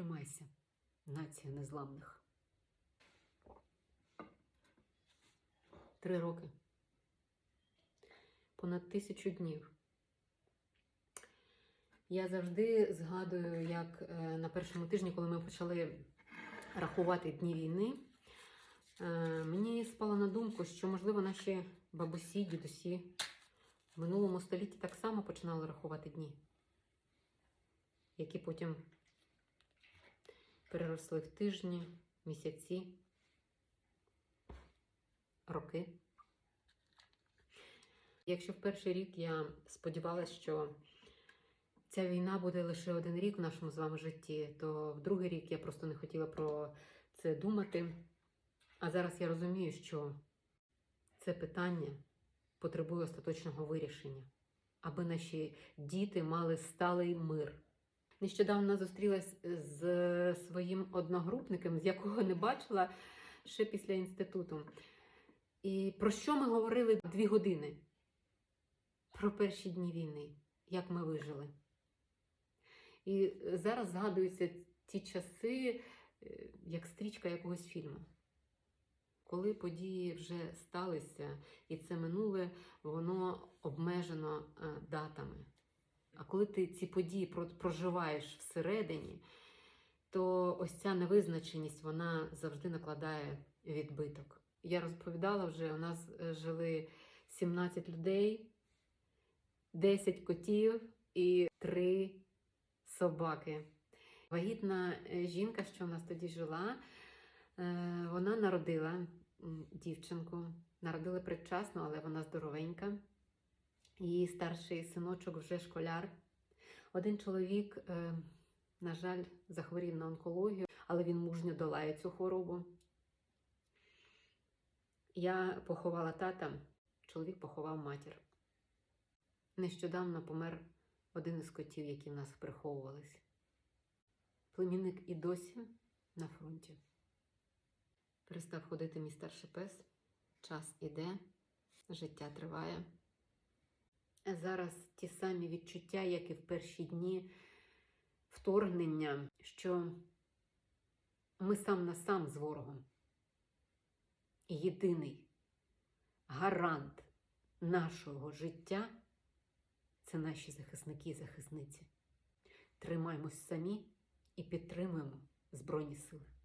Тримайся, нація незламних. Три роки. Понад тисячу днів. Я завжди згадую, як е, на першому тижні, коли ми почали рахувати дні війни, е, мені спало на думку, що, можливо, наші бабусі, дідусі в минулому столітті так само починали рахувати дні, які потім переросли в тижні, місяці, роки. Якщо в перший рік я сподівалася, що ця війна буде лише один рік в нашому з вами житті, то в другий рік я просто не хотіла про це думати. А зараз я розумію, що це питання потребує остаточного вирішення, аби наші діти мали сталий мир. Нещодавно зустрілась з своїм одногрупником, з якого не бачила ще після інституту. І про що ми говорили дві години? Про перші дні війни, як ми вижили. І зараз згадуються ті часи, е, як стрічка якогось фільму. Коли події вже сталися, і це минуле, воно обмежено е, датами. А коли ти ці події проживаєш всередині, то ось ця невизначеність вона завжди накладає відбиток. Я розповідала вже, у нас е, жили 17 людей, 10 котів і 3 собаки. Вагітна е, жінка, що у нас тоді жила, е, вона народила дівчинку. Народили предчасно, але вона здоровенька. Її старший синочок вже школяр. Один чоловік, е, на жаль, захворів на онкологію, але він мужньо долає цю хворобу. Я поховала тата, чоловік поховав матір. Нещодавно помер один із котів, які в нас приховувались. Племінник і досі на фронті. Перестав ходити мій старший пес. Час іде, життя триває. Зараз ті самі відчуття, як і в перші дні вторгнення, що ми сам на сам з ворогом. Єдиний гарант нашого життя це наші захисники і захисниці. Тримаймось самі і підтримуємо Збройні Сили.